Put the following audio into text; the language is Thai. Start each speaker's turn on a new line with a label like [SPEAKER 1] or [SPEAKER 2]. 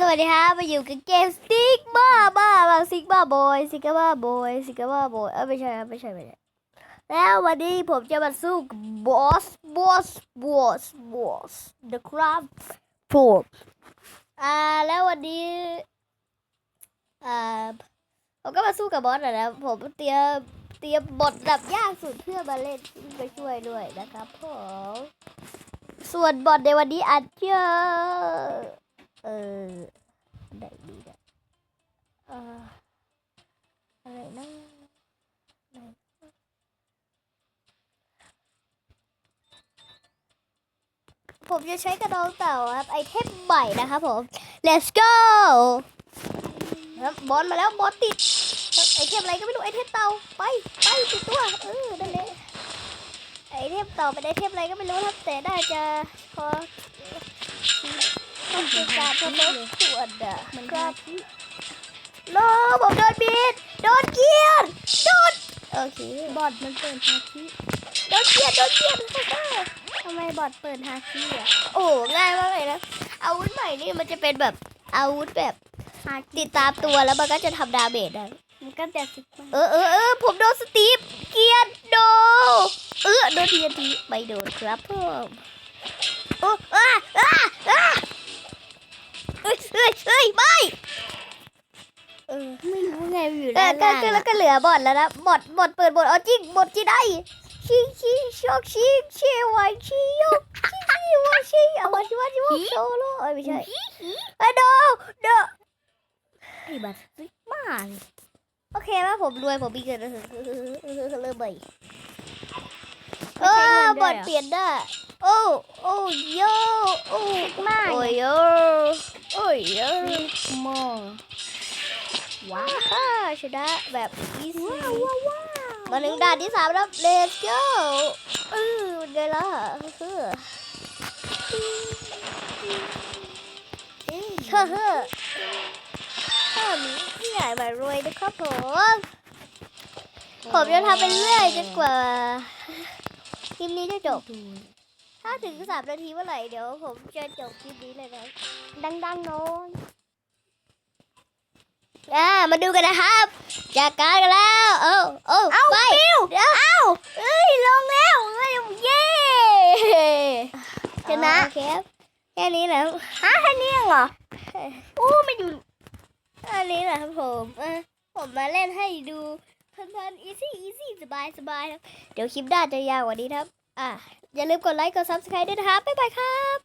[SPEAKER 1] สวัสดีครับมาอยู่กับเกมสติ๊กบ้าบ้าบางซิกบ้าบอยซิกบ้าบอยซิกบ้าบอยเออไม่ใช่ครับไม่ใช่ไม่ใช่แล้ววันนี้ผมจะมาสู้กับบอสบอสบอสบอสนะครับผมอ่าแล้ววันนี้อ่าผมก็มาสู้กับบอสนะนะผมเตรียมเตรียมบทดับยากสุดเพื่อมาเล่นไปช่วยด้วยนะครับผมส่วนบอทในวันนี้อาจจะ เอออันไหนดีเนี่ยเอออะไรนะไหนผมจะใช้กระดองเต่าครับ ไอเทมใหม่นะครับผม let's go ครับบอลมาแล้วบอลติดไอเทมอะไรก็ไม่รู้ไอเทมเต่าไปไปติดตัวเออนั่นแหละไอเทมเต่าเป็นไอเทมอะไรก็ไม่รู้ครับแต่น่าจะพอ ต้องเป็นการทดลองขวดอะมันครับโลผมโดนบีดโดนเกียร์โดนโอเค
[SPEAKER 2] บอดมันเปิดฮาคิ
[SPEAKER 1] โดนเกียร์โดนเกียร์ฮ่าฮ่า
[SPEAKER 2] ทำไมบอดเปิดฮาคิอะ
[SPEAKER 1] โอ้ง่ายมากเลยนะอาวุธใหม่นี่มันจะเป็นแบบอาวุธแบบ
[SPEAKER 2] ฮาคิ
[SPEAKER 1] ติดตามตัวแล้วมันก็จะทำดาเมจได้
[SPEAKER 2] มันก็จะสิบ
[SPEAKER 1] เออเออเออผมโดนสตีฟเกียร์โดนเออโดนทีทีไม่โดนครับผมโอ้อ้าอ้ ไม่
[SPEAKER 2] รู้ไงอยู่
[SPEAKER 1] เอ
[SPEAKER 2] ด้า
[SPEAKER 1] อนก็
[SPEAKER 2] ล่าง
[SPEAKER 1] ก็แล้ว
[SPEAKER 2] อะ
[SPEAKER 1] ก็เหลือบอดแล้วนะบอดบอดเปิดบอดเอาจริงบอดจีได้ชิชิชอกชิเชวายชิยกชิชิวาชิเอาวาชิวาชิวาโซโลเอ้ยไม่ใช่เอ้ยโดโด
[SPEAKER 2] ไอ้บัดซิกมาเลย
[SPEAKER 1] โอเคแล้วผมรวยผมมีเงินเริ่มใหม่เออบอดเปลี่ยนได้โอ้โอ้โยโอ้
[SPEAKER 2] ซิกมา
[SPEAKER 1] โอ้ยโยโอ้ยโย
[SPEAKER 2] ซิกโมว้า
[SPEAKER 1] ว้าวชนะแบบอีซี่
[SPEAKER 2] ว้าว
[SPEAKER 1] มาถึงด่านที่สามแล้ว let's go เออไงล่ะเฮ้อเฮ้อเฮ้อเฮ้อมีที่ใหญ่มารวยนะครับผม ผมจะทำไปเรื่อยจนกว่าคลิปนี้จะจบ ถ้าถึงสามนาทีเมื่อไหร่เดี๋ยวผมจะจบคลิปนี้เลยนะ
[SPEAKER 2] ดังๆน้น
[SPEAKER 1] อ่ามาดูกันนะครับจากการกันแล้วเอ้าเอ้าไปเดี๋ยวเอ้าเอ้ยลงแล้วเอ้ยเย้ชนะ
[SPEAKER 2] โอเค
[SPEAKER 1] แค่นี้แหละ
[SPEAKER 2] ฮะแค่นี้เองเหรอโอ้ไม่อยู่
[SPEAKER 1] แค่นี้แหละครับผมเออผมมาเล่นให้ดูเพลินๆ easy easy สบายสบายครับเดี๋ยวคลิปหน้าจะยาวกว่านี้นะครับ อะอย่าลืมกดไลค์กด subscribe ด้วยนะครับบ๊ายบายครับ